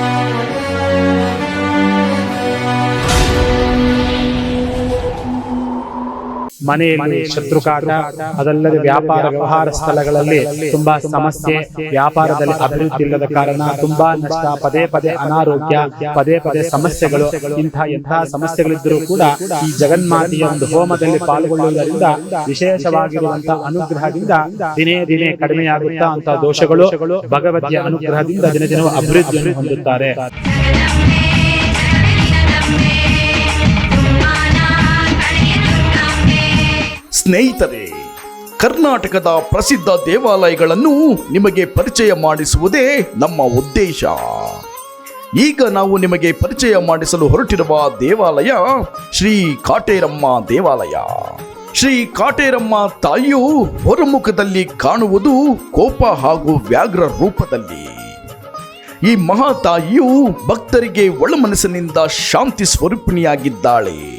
Thank you. ಮನೆಯಲ್ಲಿ ಶತ್ರುಕಾಟ ಅದಲ್ಲದೆ ವ್ಯಾಪಾರ ವ್ಯವಹಾರ ಸ್ಥಳಗಳಲ್ಲಿ ತುಂಬಾ ಸಮಸ್ಯೆ ವ್ಯಾಪಾರದಲ್ಲಿ ಅಭಿವೃದ್ಧಿ ಇಲ್ಲದ ಕಾರಣ ತುಂಬಾ ನಷ್ಟ ಪದೇ ಪದೇ ಅನಾರೋಗ್ಯ ಪದೇ ಪದೇ ಸಮಸ್ಯೆಗಳು ಇಂತಹ ಎಂತಹ ಸಮಸ್ಯೆಗಳಿದ್ದರೂ ಕೂಡ ಈ ಜಗನ್ಮಾತೆಯ ಒಂದು ಹೋಮದಲ್ಲಿ ಪಾಲ್ಗೊಳ್ಳುವುದರಿಂದ ವಿಶೇಷವಾಗಿರುವಂತಹ ಅನುಗ್ರಹದಿಂದ ದಿನೇ ದಿನೇ ಕಡಿಮೆಯಾಗುತ್ತಾ ಅಂತ ದೋಷಗಳು ಭಗವತಿಯ ಅನುಗ್ರಹದಿಂದ ದಿನ ದಿನವೂ ಅಭಿವೃದ್ಧಿಯನ್ನು ಹೊಂದುತ್ತಾರೆ. ಸ್ನೇಹಿತರೆ, ಕರ್ನಾಟಕದ ಪ್ರಸಿದ್ಧ ದೇವಾಲಯಗಳನ್ನು ನಿಮಗೆ ಪರಿಚಯ ಮಾಡಿಸುವುದೇ ನಮ್ಮ ಉದ್ದೇಶ. ಈಗ ನಾವು ನಿಮಗೆ ಪರಿಚಯ ಮಾಡಿಸಲು ಹೊರಟಿರುವ ದೇವಾಲಯ ಶ್ರೀ ಕಾಟೇರಮ್ಮ ದೇವಾಲಯ. ಶ್ರೀ ಕಾಟೇರಮ್ಮ ತಾಯಿಯು ಹೊರಮುಖದಲ್ಲಿ ಕಾಣುವುದು ಕೋಪ ಹಾಗೂ ವ್ಯಾಘ್ರ ರೂಪದಲ್ಲಿ. ಈ ಮಹಾತಾಯಿಯು ಭಕ್ತರಿಗೆ ಒಳಮನಸ್ಸಿನಿಂದ ಶಾಂತಿ ಸ್ವರೂಪಿಣಿಯಾಗಿದ್ದಾಳೆ.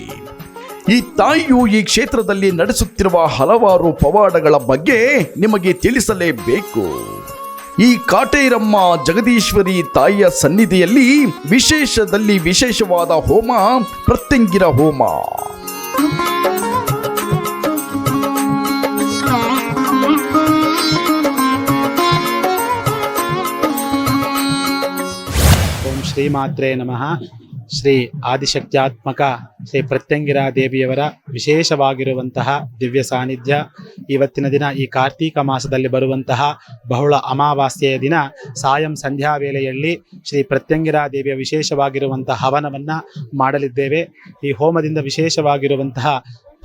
ಈ ತಾಯಿಯು ಈ ಕ್ಷೇತ್ರದಲ್ಲಿ ನಡೆಸುತ್ತಿರುವ ಹಲವಾರು ಪವಾಡಗಳ ಬಗ್ಗೆ ನಿಮಗೆ ತಿಳಿಸಲೇಬೇಕು. ಈ ಕಾಟೇರಮ್ಮ ಜಗದೀಶ್ವರಿ ತಾಯಿಯ ಸನ್ನಿಧಿಯಲ್ಲಿ ವಿಶೇಷದಲ್ಲಿ ವಿಶೇಷವಾದ ಹೋಮ, ಪ್ರತ್ಯಂಗಿರ ಹೋಮ. ಓಂ ಶ್ರೀ ಮಾತ್ರೇ ನಮಃ. ಶ್ರೀ ಆದಿಶಕ್ತ್ಯಾತ್ಮಕ ಶ್ರೀ ಪ್ರತ್ಯಂಗಿರಾ ದೇವಿಯವರ ವಿಶೇಷವಾಗಿರುವಂತಹ ದಿವ್ಯ ಸಾನ್ನಿಧ್ಯ, ಇವತ್ತಿನ ದಿನ ಈ ಕಾರ್ತೀಕ ಮಾಸದಲ್ಲಿ ಬರುವಂತಹ ಬಹುಳ ಅಮಾವಾಸ್ಯೆಯ ದಿನ ಸಾಯಂ ಸಂಧ್ಯಾ ವೇಳೆಯಲ್ಲಿ ಶ್ರೀ ಪ್ರತ್ಯಂಗಿರಾ ದೇವಿಯ ವಿಶೇಷವಾಗಿರುವಂತಹ ಹವನವನ್ನು ಮಾಡಲಿದ್ದೇವೆ. ಈ ಹೋಮದಿಂದ ವಿಶೇಷವಾಗಿರುವಂತಹ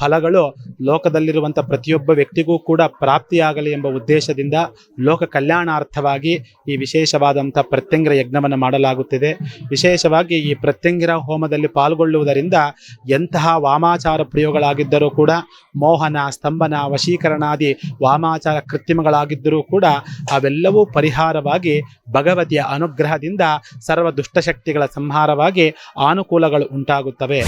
ಫಲಗಳು ಲೋಕದಲ್ಲಿರುವಂಥ ಪ್ರತಿಯೊಬ್ಬ ವ್ಯಕ್ತಿಗೂ ಕೂಡ ಪ್ರಾಪ್ತಿಯಾಗಲಿ ಎಂಬ ಉದ್ದೇಶದಿಂದ ಲೋಕ ಕಲ್ಯಾಣಾರ್ಥವಾಗಿ ಈ ವಿಶೇಷವಾದಂಥ ಪ್ರತ್ಯಂಗಿರ ಯಜ್ಞವನ್ನು ಮಾಡಲಾಗುತ್ತಿದೆ. ವಿಶೇಷವಾಗಿ ಈ ಪ್ರತ್ಯಂಗಿರ ಹೋಮದಲ್ಲಿ ಪಾಲ್ಗೊಳ್ಳುವುದರಿಂದ ಎಂತಹ ವಾಮಾಚಾರ ಪ್ರಯೋಗಗಳಾಗಿದ್ದರೂ ಕೂಡ, ಮೋಹನ, ಸ್ತಂಭನ, ವಶೀಕರಣಾದಿ ವಾಮಾಚಾರ ಕೃತ್ರಿಮಗಳಾಗಿದ್ದರೂ ಕೂಡ ಅವೆಲ್ಲವೂ ಪರಿಹಾರವಾಗಿ ಭಗವತಿಯ ಅನುಗ್ರಹದಿಂದ ಸರ್ವ ದುಷ್ಟಶಕ್ತಿಗಳ ಸಂಹಾರವಾಗಿ ಅನುಕೂಲಗಳು ಉಂಟಾಗುತ್ತವೆ.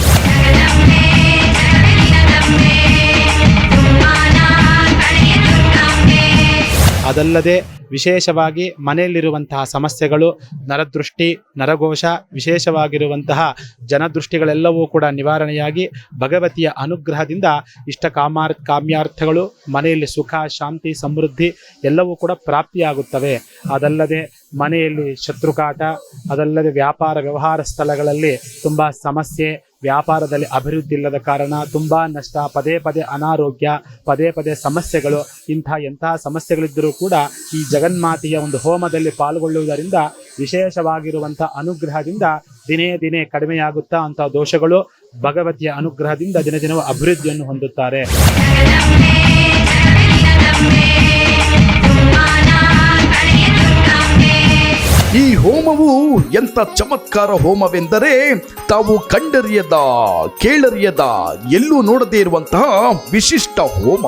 ಅದಲ್ಲದೆ ವಿಶೇಷವಾಗಿ ಮನೆಯಲ್ಲಿರುವಂತಹ ಸಮಸ್ಯೆಗಳು, ನರದೃಷ್ಟಿ, ನರಘೋಷ, ವಿಶೇಷವಾಗಿರುವಂತಹ ಜನದೃಷ್ಟಿಗಳೆಲ್ಲವೂ ಕೂಡ ನಿವಾರಣೆಯಾಗಿ ಭಗವತಿಯ ಅನುಗ್ರಹದಿಂದ ಇಷ್ಟ ಕಾಮಾರ್ ಕಾಮ್ಯಾರ್ಥಗಳು, ಮನೆಯಲ್ಲಿ ಸುಖ, ಶಾಂತಿ, ಸಮೃದ್ಧಿ ಎಲ್ಲವೂ ಕೂಡ ಪ್ರಾಪ್ತಿಯಾಗುತ್ತವೆ. ಅದಲ್ಲದೆ ಮನೆಯಲ್ಲಿ ಶತ್ರುಕಾಟ, ಅದಲ್ಲದೆ ವ್ಯಾಪಾರ, ವ್ಯವಹಾರ ಸ್ಥಳಗಳಲ್ಲಿ ತುಂಬ ಸಮಸ್ಯೆ ವ್ಯಾಪಾರದಲ್ಲಿ ಅಭಿವೃದ್ಧಿ ಇಲ್ಲದ ಕಾರಣ ತುಂಬಾ ನಷ್ಟ, ಪದೇ ಪದೇ ಅನಾರೋಗ್ಯ, ಪದೇ ಪದೇ ಸಮಸ್ಯೆಗಳು, ಇಂಥ ಎಂಥ ಸಮಸ್ಯೆಗಳಿದ್ದರೂ ಕೂಡ ಈ ಜಗನ್ಮಾತೆಯ ಒಂದು ಹೋಮದಲ್ಲಿ ಪಾಲ್ಗೊಳ್ಳುವುದರಿಂದ ವಿಶೇಷವಾಗಿರುವಂಥ ಅನುಗ್ರಹದಿಂದ ದಿನೇ ದಿನೇ ಕಡಿಮೆಯಾಗುತ್ತಾ ಅಂತ ದೋಷಗಳು ಭಗವತಿಯ ಅನುಗ್ರಹದಿಂದ ದಿನ ದಿನವೂ ಅಭಿವೃದ್ಧಿಯನ್ನು ಹೊಂದುತ್ತಾರೆ. ಈ ಹೋಮವು ಎಂಥ ಚಮತ್ಕಾರ ಹೋಮವೆಂದರೆ ತಾವು ಕಂಡರಿಯದ, ಕೇಳರಿಯದ, ಎಲ್ಲೂ ನೋಡದೇ ಇರುವಂತಹ ವಿಶಿಷ್ಟ ಹೋಮ.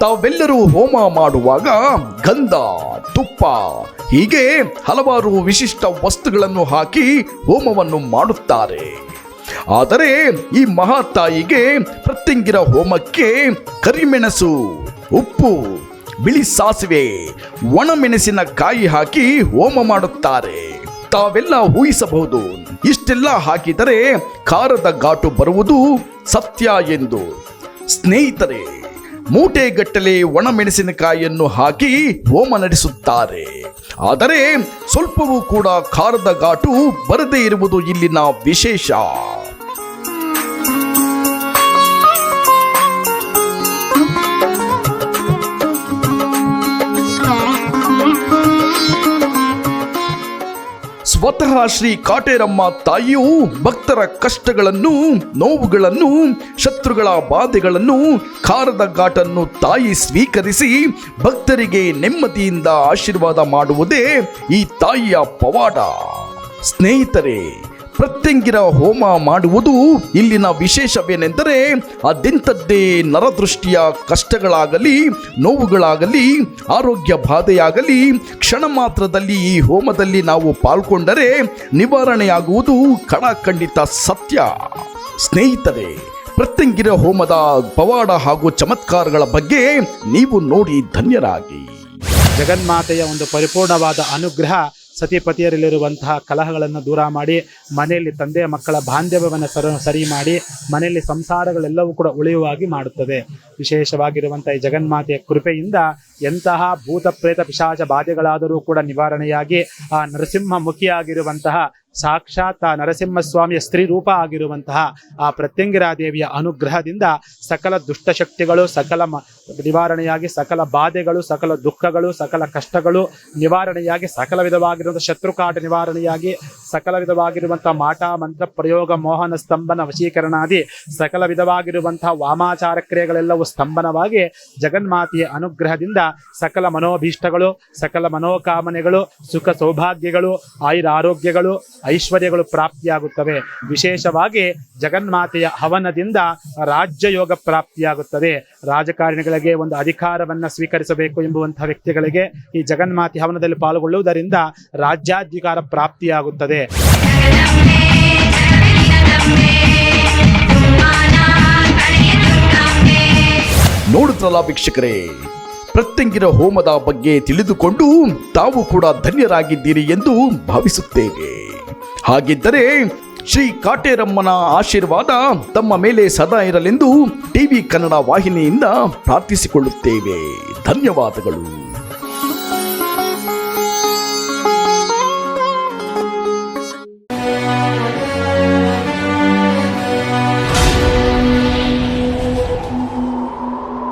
ತಾವೆಲ್ಲರೂ ಹೋಮ ಮಾಡುವಾಗ ಗಂಧ, ತುಪ್ಪ, ಹೀಗೆ ಹಲವಾರು ವಿಶಿಷ್ಟ ವಸ್ತುಗಳನ್ನು ಹಾಕಿ ಹೋಮವನ್ನು ಮಾಡುತ್ತಾರೆ. ಆದರೆ ಈ ಮಹಾತಾಯಿಗೆ ಪ್ರತ್ಯಂಗಿರ ಹೋಮಕ್ಕೆ ಕರಿಮೆಣಸು, ಉಪ್ಪು ಬಿಳಿ ಸಾಸಿವೆ ಒಣಮೆಣಸಿನ ಕಾಯಿ ಹಾಕಿ ಹೋಮ ಮಾಡುತ್ತಾರೆ. ತಾವೆಲ್ಲ ಊಹಿಸಬಹುದು, ಇಷ್ಟೆಲ್ಲ ಹಾಕಿದರೆ ಖಾರದ ಘಾಟು ಬರುವುದು ಸತ್ಯ ಎಂದು. ಸ್ನೇಹಿತರೆ, ಮೂಟೆಗಟ್ಟಲೆ ಒಣಮೆಣಸಿನಕಾಯಿಯನ್ನು ಹಾಕಿ ಹೋಮ ನಡೆಸುತ್ತಾರೆ. ಆದರೆ, ಸ್ವಲ್ಪವೂ ಕೂಡ ಖಾರದ ಘಾಟು ಬರದೇ ಇರುವುದು ಇಲ್ಲಿನ ವಿಶೇಷ. ಸ್ವತಃ ಶ್ರೀ ಕಾಟೇರಮ್ಮ ತಾಯಿಯು ಭಕ್ತರ ಕಷ್ಟಗಳನ್ನು, ನೋವುಗಳನ್ನು, ಶತ್ರುಗಳ ಬಾಧೆಗಳನ್ನು, ಖಾರದ ಘಾಟನ್ನು ತಾಯಿ ಸ್ವೀಕರಿಸಿ ಭಕ್ತರಿಗೆ ನೆಮ್ಮದಿಯಿಂದ ಆಶೀರ್ವಾದ ಮಾಡುವುದೇ ಈ ತಾಯಿಯ ಪವಾಡ. ಸ್ನೇಹಿತರೆ ಪ್ರತ್ಯಂಗಿರ ಹೋಮ ಮಾಡುವುದು ಇಲ್ಲಿನ ವಿಶೇಷವೇನೆಂದರೆ ಅದೆಂಥದ್ದೇ ನರದೃಷ್ಟಿಯ ಕಷ್ಟಗಳಾಗಲಿ, ನೋವುಗಳಾಗಲಿ, ಆರೋಗ್ಯ ಬಾಧೆಯಾಗಲಿ, ಕ್ಷಣ ಮಾತ್ರದಲ್ಲಿ ಈ ಹೋಮದಲ್ಲಿ ನಾವು ಪಾಲ್ಗೊಂಡರೆ ನಿವಾರಣೆಯಾಗುವುದು ಕಣಖಂಡಿತ ಸತ್ಯ. ಸ್ನೇಹಿತರೆ, ಪ್ರತ್ಯಂಗಿರ ಹೋಮದ ಪವಾಡ ಹಾಗೂ ಚಮತ್ಕಾರಗಳ ಬಗ್ಗೆ ನೀವು ನೋಡಿ ಧನ್ಯರಾಗಿ. ಜಗನ್ಮಾತೆಯ ಒಂದು ಪರಿಪೂರ್ಣವಾದ ಅನುಗ್ರಹ ಸತಿಪತಿಯರಲ್ಲಿರುವಂತಹ ಕಲಹಗಳನ್ನು ದೂರ ಮಾಡಿ, ಮನೆಯಲ್ಲಿ ತಂದೆ ಮಕ್ಕಳ ಬಾಂಧವ್ಯವನ್ನು ಸರ, ಸರಿ ಮಾಡಿ, ಮನೆಯಲ್ಲಿ ಸಂಸಾರಗಳೆಲ್ಲವೂ ಕೂಡ ಉಳಿಯುವಾಗಿ ಮಾಡುತ್ತದೆ. ವಿಶೇಷವಾಗಿರುವಂಥ ಈ ಜಗನ್ಮಾತೆಯ ಕೃಪೆಯಿಂದ ಎಂತಹ ಭೂತ ಪ್ರೇತ ಪಿಶಾಚ ಬಾಧೆಗಳಾದರೂ ಕೂಡ ನಿವಾರಣೆಯಾಗಿ, ಆ ನರಸಿಂಹ ಮುಖಿಯಾಗಿರುವಂತಹ ಸಾಕ್ಷಾತ್ ಆ ನರಸಿಂಹಸ್ವಾಮಿಯ ಸ್ತ್ರೀ ರೂಪ ಆಗಿರುವಂತಹ, ಆ ಪ್ರತ್ಯಂಗಿರಾದೇವಿಯ ಅನುಗ್ರಹದಿಂದ ಸಕಲ ದುಷ್ಟಶಕ್ತಿಗಳು, ಸಕಲ ನಿವಾರಣೆಯಾಗಿ ಸಕಲ ಬಾಧೆಗಳು, ಸಕಲ ದುಃಖಗಳು, ಸಕಲ ಕಷ್ಟಗಳು ನಿವಾರಣೆಯಾಗಿ ಸಕಲ ವಿಧವಾಗಿರುವಂಥ ಶತ್ರುಕಾಟ ನಿವಾರಣೆಯಾಗಿ ಸಕಲ ವಿಧವಾಗಿರುವಂಥ ಮಾಟ, ಮಂತ್ರ, ಪ್ರಯೋಗ, ಮೋಹನ ಸ್ತಂಭನ ವಶೀಕರಣಾದಿ ಸಕಲ ವಿಧವಾಗಿರುವಂತಹ ವಾಮಾಚಾರ ಕ್ರಿಯೆಗಳೆಲ್ಲವೂ ಸ್ತಂಭನವಾಗಿ ಜಗನ್ಮಾತೆಯ ಅನುಗ್ರಹದಿಂದ ಸಕಲ ಮನೋಭೀಷ್ಟಗಳು, ಸಕಲ ಮನೋಕಾಮನೆಗಳು, ಸುಖ ಸೌಭಾಗ್ಯಗಳು ಆಯುರ ಆರೋಗ್ಯಗಳು ಐಶ್ವರ್ಯಗಳು ಪ್ರಾಪ್ತಿಯಾಗುತ್ತವೆ. ವಿಶೇಷವಾಗಿ ಜಗನ್ಮಾತೆಯ ಹವನದಿಂದ ರಾಜ್ಯ ಯೋಗ ಪ್ರಾಪ್ತಿಯಾಗುತ್ತದೆ ರಾಜಕಾರಣಿಗಳಿಗೆ ಒಂದು ಅಧಿಕಾರವನ್ನ ಸ್ವೀಕರಿಸಬೇಕು ಎಂಬುವಂತಹ ವ್ಯಕ್ತಿಗಳಿಗೆ ಈ ಜಗನ್ಮಾತಿ ಹವನದಲ್ಲಿ ಪಾಲ್ಗೊಳ್ಳುವುದರಿಂದ ರಾಜ್ಯಾಧಿಕಾರ ಪ್ರಾಪ್ತಿಯಾಗುತ್ತದೆ. ನೋಡುತ್ತಲ್ಲ ವೀಕ್ಷಕರೇ, ಪ್ರತ್ಯಂಗಿನ ಹೋಮದ ಬಗ್ಗೆ ತಿಳಿದುಕೊಂಡು ತಾವು ಕೂಡ ಧನ್ಯರಾಗಿದ್ದೀರಿ ಎಂದು ಭಾವಿಸುತ್ತೇವೆ. ಹಾಗಿದ್ದರೆ ಶ್ರೀ ಕಾಟೇರಮ್ಮನ ಆಶೀರ್ವಾದ ತಮ್ಮ ಮೇಲೆ ಸದಾ ಇರಲೆಂದು ಟಿವಿ ಕನ್ನಡ ವಾಹಿನಿಯಿಂದ ಪ್ರಾರ್ಥಿಸಿಕೊಳ್ಳುತ್ತೇವೆ. ಧನ್ಯವಾದಗಳು.